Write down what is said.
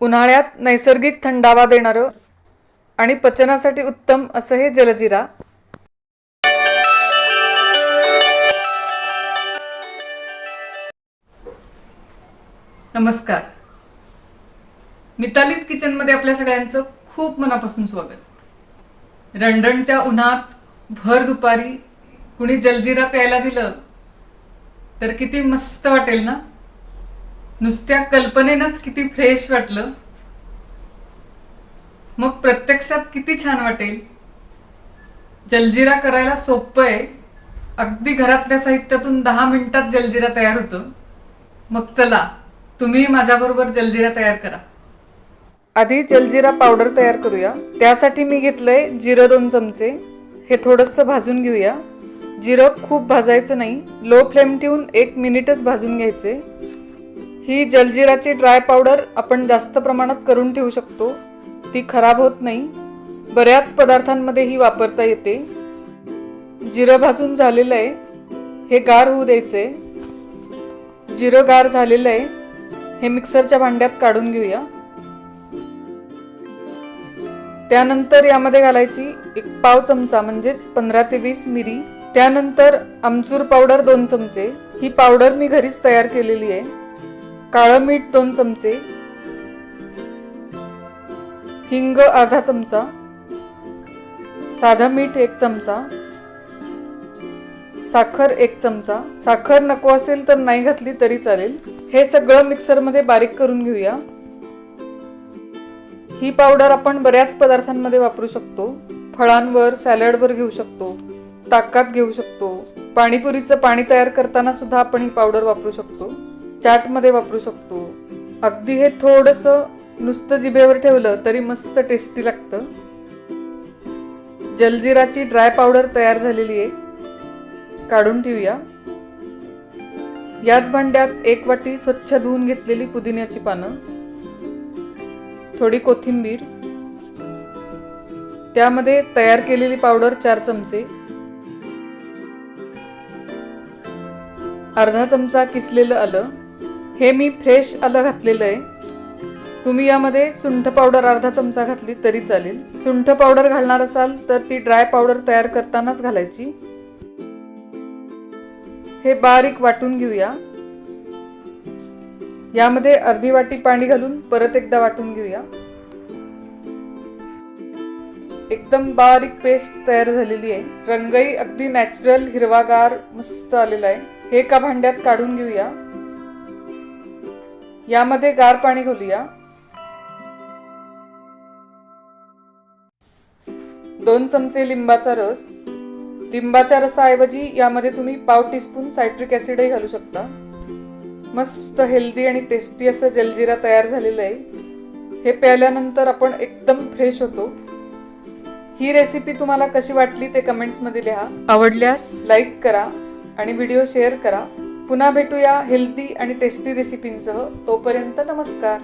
उन्हाळ्यात नैसर्गिक थंडावा देणारं आणि पचनासाठी उत्तम असं हे जलजिरा. नमस्कार. मितालीच किचनमध्ये आपल्या सगळ्यांचं खूप मनापासून स्वागत. रणरणत्या उन्हात भर दुपारी कुणी जलजिरा प्यायला दिलं तर किती मस्त वाटेल ना? नुसत्या कल्पनेनंच किती फ्रेश वाटलं. मग प्रत्यक्षात किती छान वाटेल. जलजिरा करायला सोपं आहे. अगदी घरातल्या साहित्यातून दहा मिनिटात जलजिरा तयार होतो. मग चला तुम्ही माझ्याबरोबर जलजिरा तयार करा. आधी जलजिरा पावडर तयार करूया. त्यासाठी मी घेतलंय जिरं दोन चमचे. हे थोडंसं भाजून घेऊया. जिरं खूप भाजायचं नाही. लो फ्लेम ठेवून एक मिनिटच भाजून घ्यायचे. ही जलजिराची ड्राय पावडर आपण जास्त प्रमाणात करून ठेवू शकतो. ती खराब होत नाही. बऱ्याच पदार्थांमध्ये ही वापरता येते. जिरं भाजून झालेलं आहे. हे गार होऊ द्यायचे. जिरं गार झालेलं आहे. हे मिक्सरच्या भांड्यात काढून घेऊया. त्यानंतर यामध्ये घालायची एक पाव चमचा म्हणजेच पंधरा ते वीस मिरी. त्यानंतर आमचूर पावडर दोन चमचे. ही पावडर मी घरीच तयार केलेली आहे. काळं मीठ दोन चमचे हिंग अर्धा चमचा साधं मीठ एक चमचा साखर एक चमचा. साखर नको असेल तर नाही घातली तरी चालेल. हे सगळं मिक्सरमध्ये बारीक करून घेऊया. ही पावडर आपण बऱ्याच पदार्थांमध्ये वापरू शकतो. फळांवर सॅलडवर घेऊ शकतो. ताकात घेऊ शकतो. पाणीपुरीचं पाणी तयार करताना सुद्धा आपण ही पावडर वापरू शकतो. चाटमध्ये वापरू शकतो. अगदी हे थोडंसं नुसतं जिभेवर ठेवलं तरी मस्त टेस्टी लागतं. जलजिराची ड्राय पावडर तयार झालेली आहे. काढून ठेवूया. याच भांड्यात एक वाटी स्वच्छ धुवून घेतलेली पुदिन्याची पानं थोडी कोथिंबीर त्यामध्ये तयार केलेली पावडर चार चमचे अर्धा चमचा किसलेलं आलं हे मी फ्रेश आलं घातलेलं आहे. तुम्ही यामध्ये सुंठ पावडर अर्धा चमचा घातली तरी चालेल. सुंठ पावडर घालणार असाल तर ती ड्राय पावडर तयार करतानाच घालायची. हे बारीक वाटून घेऊया. यामध्ये अर्धी वाटी पाणी घालून परत एकदा वाटून घेऊया. एकदम बारीक पेस्ट तयार झालेली आहे. रंगही अगदी नॅचरल हिरवागार मस्त आलेला आहे. हे का भांड्यात काढून घेऊया. यामध्ये गार पाणी घालूया. दोन चमचे लिंबाचा रस. लिंबाच्या रसाऐवजी यामध्ये तुम्ही पाव टीस्पून सायट्रिक ॲसिडही घालू शकता. मस्त हेल्दी आणि टेस्टी असं जलजिरा तयार झालेलं आहे. हे प्यायल्यानंतर आपण एकदम फ्रेश होतो. ही रेसिपी तुम्हाला कशी वाटली ते कमेंट्समध्ये लिहा. आवडल्यास लाईक करा आणि व्हिडिओ शेअर करा. पुन्हा भेटूया हेल्दी आणि टेस्टी रेसिपींसह तोपर्यंत नमस्कार.